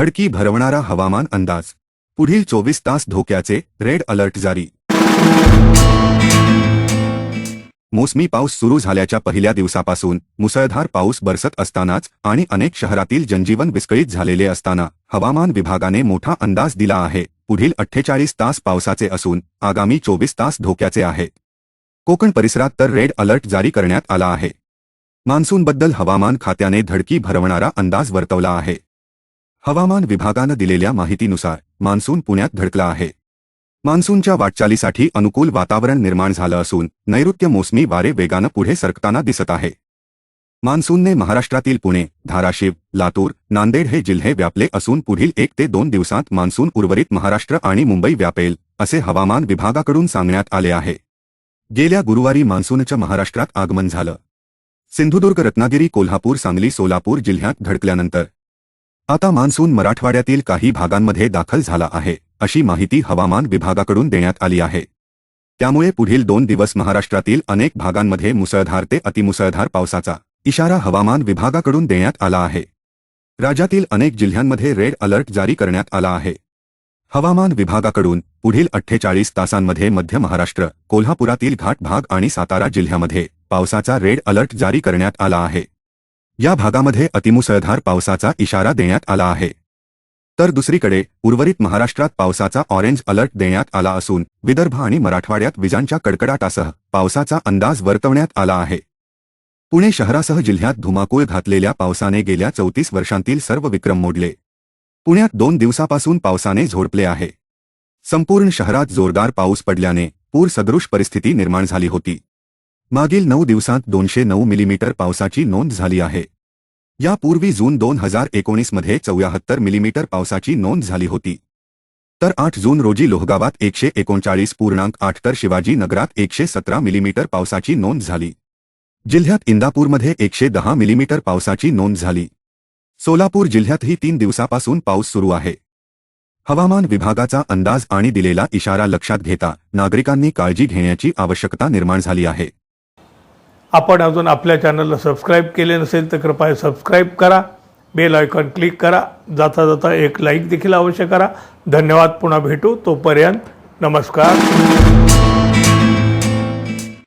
धडकी भरवणारा हवामान अंदाज. पुढील चोवीस तास धोक्याचे रेड अलर्ट जारी. मोसमी पाऊस सुरू झाल्याच्या पहिल्या दिवसापासून मुसळधार पाऊस बरसत असतानाच आणि अनेक शहरातील जनजीवन विस्कळीत झालेले असताना हवामान विभागाने मोठा अंदाज दिला आहे. पुढील अठ्ठेचाळीस तास पावसाचे असून आगामी चोवीस तास धोक्याचे आहे. कोकण परिसरात तर रेड अलर्ट जारी करण्यात आला आहे. मान्सूनबद्दल हवामान खात्याने धडकी भरवणारा अंदाज वर्तवला आहे. हवामान विभागानं दिलेल्या माहितीनुसार मान्सून पुण्यात धडकला आहे. मान्सूनच्या वाटचालीसाठी अनुकूल वातावरण निर्माण झालं असून नैऋत्य मोसमी वारे वेगानं पुढे सरकताना दिसत आहे. मान्सूनने महाराष्ट्रातील पुणे धाराशिव लातूर नांदेड हे जिल्हे व्यापले असून पुढील एक ते दोन दिवसांत मान्सून उर्वरित महाराष्ट्र आणि मुंबई व्यापेल असे हवामान विभागाकडून सांगण्यात आले आहे. गेल्या गुरुवारी मान्सूनच्या महाराष्ट्रात आगमन झालं. सिंधुदुर्ग रत्नागिरी कोल्हापूर सांगली सोलापूर जिल्ह्यात धडकल्यानंतर आता मान्सून मराठवाड्यातील काही भागांमध्ये दाखल झाला आहे अशी माहिती हवामान विभागाकडून देण्यात आली आहे. त्यामुळे पुढील दोन दिवस महाराष्ट्रातील अनेक भागांमध्ये मुसळधार ते अतिमुसळधार पावसाचा इशारा हवामान विभागाकडून देण्यात आला आहे. राज्यातील अनेक जिल्ह्यांमध्ये रेड अलर्ट जारी करण्यात आला आहे. हवामान विभागाकडून पुढील अठ्ठेचाळीस तासांमध्ये मध्य महाराष्ट्र कोल्हापुरातील घाट भाग आणि सातारा जिल्ह्यामध्ये पावसाचा रेड अलर्ट जारी करण्यात आला आहे. या भागामध्ये अतिमुसळधार पावसाचा इशारा देण्यात आला आहे. तर दुसरीकडे उर्वरित महाराष्ट्रात पावसाचा ऑरेंज अलर्ट देण्यात आला असून विदर्भ आणि मराठवाड्यात विजांच्या कडकडाटासह पावसाचा अंदाज वर्तवण्यात आला आहे. पुणे शहरासह जिल्ह्यात धुमाकूळ घातलेल्या पावसाने गेल्या चौतीस वर्षांतील सर्व विक्रम मोडले. पुण्यात दोन दिवसापासून पावसाने झोडपले आहे. संपूर्ण शहरात जोरदार पाऊस पडल्याने पूर सदृश परिस्थिती निर्माण झाली होती. मागील नऊ दिवसांत दोनशे नऊ मिलीमीटर पावसाची नोंद झाली आहे. यापूर्वी जून दोन हजार एकोणीसमध्ये चौऱ्याहत्तर मिलीमीटर पावसाची नोंद झाली होती. तर आठ जून रोजी लोहगावात एकशे एकोणचाळीस पूर्णांक आठ तर शिवाजी नगरात एकशे सतरा मिलीमीटर पावसाची नोंद झाली. जिल्ह्यात इंदापूरमध्ये एकशे दहा मिलीमीटर पावसाची नोंद झाली. सोलापूर जिल्ह्यातही तीन दिवसापासून पाऊस सुरू आहे. हवामान विभागाचा अंदाज आणि दिलेला इशारा लक्षात घेता नागरिकांनी काळजी घेण्याची आवश्यकता निर्माण झाली आहे. आपण अजून आपल्या चॅनलला सबस्क्राईब केले नसेल तर कृपया सबस्क्राईब करा. बेल आयकॉन क्लिक करा. जाता जाता एक लाईक देखील अवश्य करा. धन्यवाद. पुन्हा भेटू. तोपर्यंत नमस्कार.